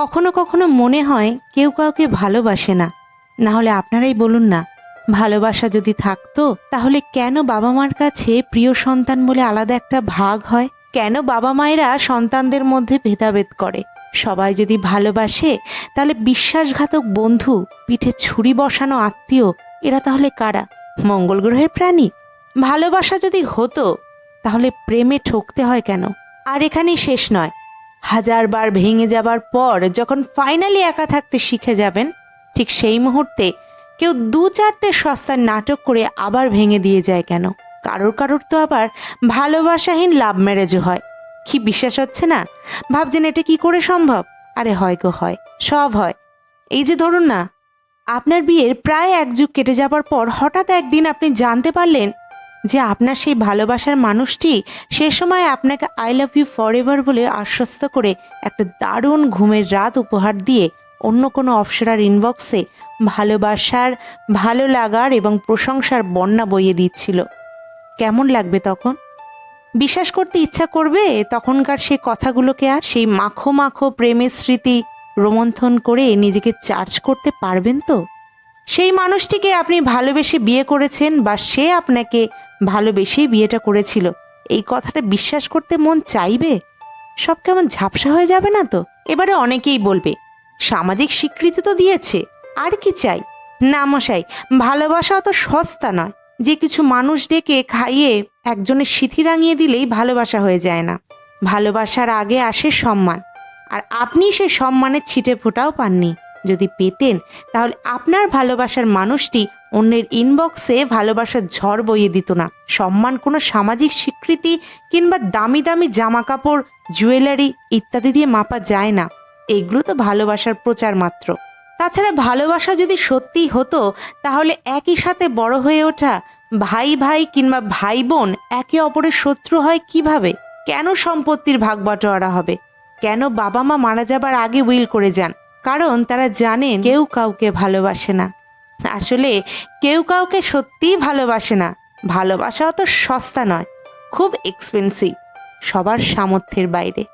কখনো কখনো মনে হয় কেউ কাউকে ভালোবাসে না। না হলে আপনারাই বলুন না, ভালোবাসা যদি থাকতো, তাহলে কেন বাবা মার কাছে প্রিয় সন্তান বলে আলাদা একটা ভাগ হয়? কেন বাবা মায়েরা সন্তানদের মধ্যে ভেদাভেদ করে? সবাই যদি ভালোবাসে, তাহলে বিশ্বাসঘাতক বন্ধু, পিঠে ছুরি বসানো আত্মীয়, এরা তাহলে কারা? মঙ্গল গ্রহের প্রাণী? ভালোবাসা যদি হতো, তাহলে প্রেমে ঠকতে হয় কেন? আর এখানেই শেষ নয়। হাজারবার ভেঙে যাবার পর যখন ফাইনালি একা থাকতে শিখে যাবেন, ঠিক সেই মুহূর্তে কেউ দু চারটে সস্তার নাটক করে আবার ভেঙে দিয়ে যায় কেন? কারোর কারোর তো আবার ভালোবাসাহীন লাভ ম্যারেজও হয়। কি বিশ্বাস হচ্ছে না? ভাবছেন এটা কি করে সম্ভব? আরে হয় গো হয়, সব হয়। এই যে ধরুন না, আপনার বিয়ের প্রায় এক যুগ কেটে যাবার পর হঠাৎ একদিন আপনি জানতে পারলেন যে আপনার সেই ভালোবাসার মানুষটি সে সময় আপনাকে I love you for ever বলে আশ্বস্ত করে একটা দারুণ ঘুমের রাত উপহার দিয়ে অন্য কোনো অপসরার ইনবক্সে ভালোবাসার, ভালো লাগার এবং প্রশংসার বন্যা বইয়ে দিচ্ছিল। কেমন লাগবে তখন? বিশ্বাস করতে ইচ্ছা করবে, তখনকার সেই কথাগুলোকে আর সেই মাখো মাখো প্রেমের স্মৃতি রোমন্থন করে নিজেকে চার্জ করতে পারবেন তো? সেই মানুষটিকে আপনি ভালোবেসে বিয়ে করেছেন বা সে আপনাকে ভালোবেসেই বিয়েটা করেছিল। এই কথাটা বিশ্বাস করতে মন চাইবে? সব কেমন ঝাপসা হয়ে যাবে না তো? এবারে অনেকেই বলবে, সামাজিক স্বীকৃতি তো দিয়েছে, আর কি চাই? না মশাই, ভালোবাসা অত সস্তা নয়। যে কিছু মানুষ ডেকে খাইয়ে একজনের সিথি রাঙিয়ে দিলেই ভালোবাসা হয়ে যায় না। ভালোবাসার আগে আসে সম্মান। আর আপনি সে সম্মানের ছিটে ফোটাও পাননি। যদি পেতেন, তাহলে আপনার ভালোবাসার মানুষটি অন্যের ইনবক্সে ভালোবাসার ঝড় বইয়ে দিত না। সম্মান কোনো সামাজিক স্বীকৃতি কিংবা দামি দামি জামা কাপড় জুয়েলারি ইত্যাদি দিয়ে মাপা যায় না। এগুলো তো ভালোবাসার প্রচার মাত্র। তাছাড়া ভালোবাসা যদি সত্যিই হতো, তাহলে একই সাথে বড় হয়ে ওঠা ভাই ভাই কিংবা ভাই বোন একে অপরের শত্রু হয় কীভাবে? কেন সম্পত্তির ভাগ বাটোয়ারা হবে? কেন বাবা মা মারা যাবার আগে উইল করে যান? কারণ তারা জানেন কেউ কাউকে ভালোবাসে না। আসলে কেউ কাউকে সত্যিই ভালোবাসে না। ভালোবাসা অত সস্তা নয়, খুব এক্সপেন্সিভ সবার সামর্থ্যের বাইরে।